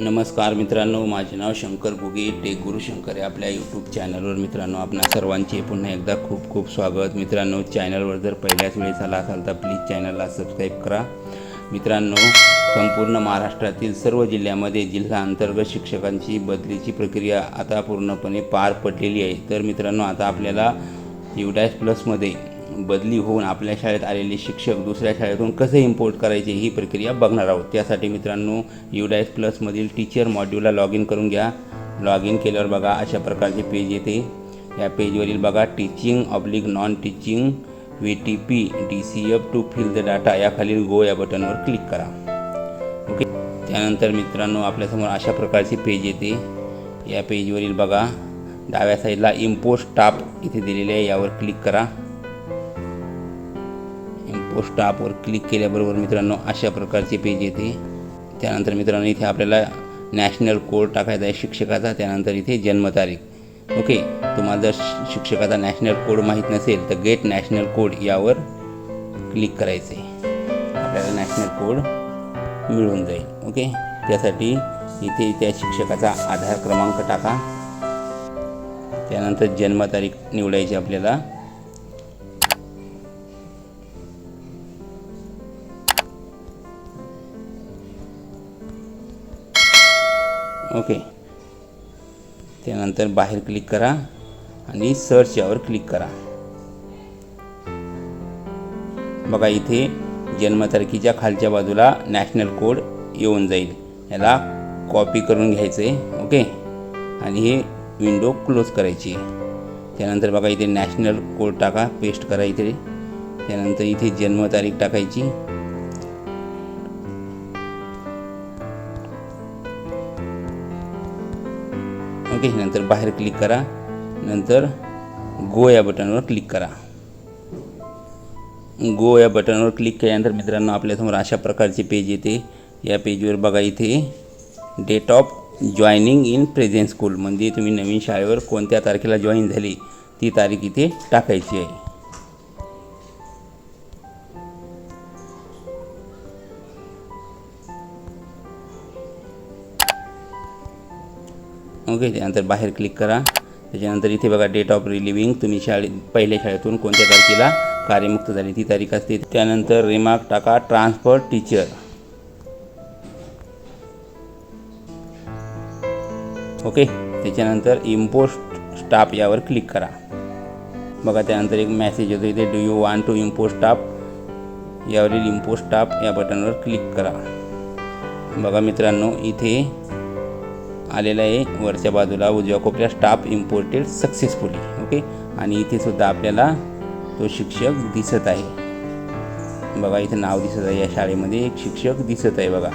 नमस्कार मित्रांनो माझे नाव शंकर गुगे टेक गुरु शंकर या आपल्या यूट्यूब चॅनलवर मित्रांनो आपणा सर्वांचे पुन्हा एकदा खूप खूप स्वागत. मित्रांनो चॅनलवर जर पहिल्याच वेळेस आला असाल तर प्लीज चॅनलला सबस्क्राईब करा. मित्रांनो संपूर्ण महाराष्ट्रातील सर्व जिल्ह्यामध्ये जिल्हा अंतर्गत शिक्षकांची बदलीची प्रक्रिया आता पूर्णपणे पार पडलेली आहे. तर मित्रांनो आता आपल्याला युडॅश प्लसमध्ये बदली होऊन आपल्या शाळेत आलेले शिक्षक दुसऱ्या शाळेतून कसे इम्पोर्ट करायचे ही प्रक्रिया बघणार आहोत. त्यासाठी मित्रांनो युडायस प्लसमधील टीचर मॉड्यूलला लॉग इन करून घ्या. लॉग इन केल्यावर बघा अशा प्रकारचे पेज येते. या पेजवरील बघा teaching oblique non teaching V T P D C F to fill the data या खालील गो या बटनवर क्लिक करा. ओके त्यानंतर मित्रांनो आपल्यासमोर अशा प्रकारची पेज येते. या पेजवरील बघा डाव्या साईडला इम्पोर्ट स्टाफ इथे दिलेले आहे. यावर क्लिक करा. पोस्ट ॲपवर क्लिक केल्याबरोबर मित्रांनो अशा प्रकारचे पेज येते. त्यानंतर मित्रांनो इथे आपल्याला नॅशनल कोड टाकायचा आहे शिक्षकाचा त्यानंतर इथे जन्मतारीख. ओके तुम्हाला जर शिक्षकाचा नॅशनल कोड माहीत नसेल तर गेट नॅशनल कोड यावर क्लिक करायचे. आपल्याला नॅशनल कोड मिळून जाईल. ओके त्यासाठी इथे त्या शिक्षकाचा आधार क्रमांक टाका. त्यानंतर जन्मतारीख निवडायची आपल्याला. ओके. त्यानंतर बाहेर क्लिक करा आणि सर्च यावर क्लिक करा. बघा इथे जन्मतारखेच्या खालच्या बाजूला नॅशनल कोड येऊन जाईल. याला कॉपी करून घ्यायचं आहे ओके? आणि हे विंडो क्लोज करायची आहे. त्यानंतर बघा इथे नॅशनल कोड टाका पेस्ट करा इथे. त्यानंतर इथे जन्मतारीख टाकायची. ओके नंतर बाहेर क्लिक करा. नंतर गो या बटनवर क्लिक करा. गो या बटनवर क्लिक केल्यानंतर मित्रांनो आपल्यासमोर अशा प्रकारचे पेज येते. या पेजवर बघा इथे date of joining in present school म्हणजे तुम्ही नवीन शाळेवर कोणत्या तारखेला जॉईन झाली ती तारीख इथे टाकायची आहे. ओके त्यानंतर बाहेर क्लिक करा. त्याच्यानंतर इथे बघा डेट ऑफ रिलिव्हिंग तुम्ही शाळे पहिल्या शाळेतून कोणत्या तारखेला कार्यमुक्त झाली? ती तारीख असते. त्यानंतर रिमार्क टाका ट्रान्सफर टीचर ओके त्याच्यानंतर इम्पोस्ट स्टाफ यावर क्लिक करा. बघा त्यानंतर एक मेसेज येतो इथे. Do you want to import staff यावरील इम्पोस्ट स्टाफ या बटनवर क्लिक करा. बघा मित्रांनो इथे आलेला आहे. वरच्या बाजूला उजव्या कोपऱ्या स्टाफ इम्पोर्टेड सक्सेसफुली ओके आणि इथे सुद्धा आपल्याला तो शिक्षक दिसत आहे. बघा इथे नाव दिसत आहे या शाळेमध्ये. एक शिक्षक दिसत आहे बघा.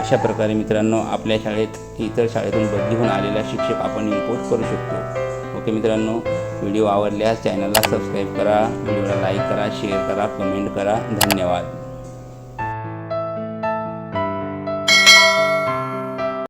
अशा प्रकारे मित्रांनो आपल्या शाळेत इतर शाळेतून बदली होऊन आलेला शिक्षक आपण इम्पोर्ट करू शकतो. ओके मित्रांनो व्हिडिओ आवडल्यास चॅनलला सबस्क्राईब करा व्हिडिओला लाईक करा शेअर करा कमेंट करा. धन्यवाद.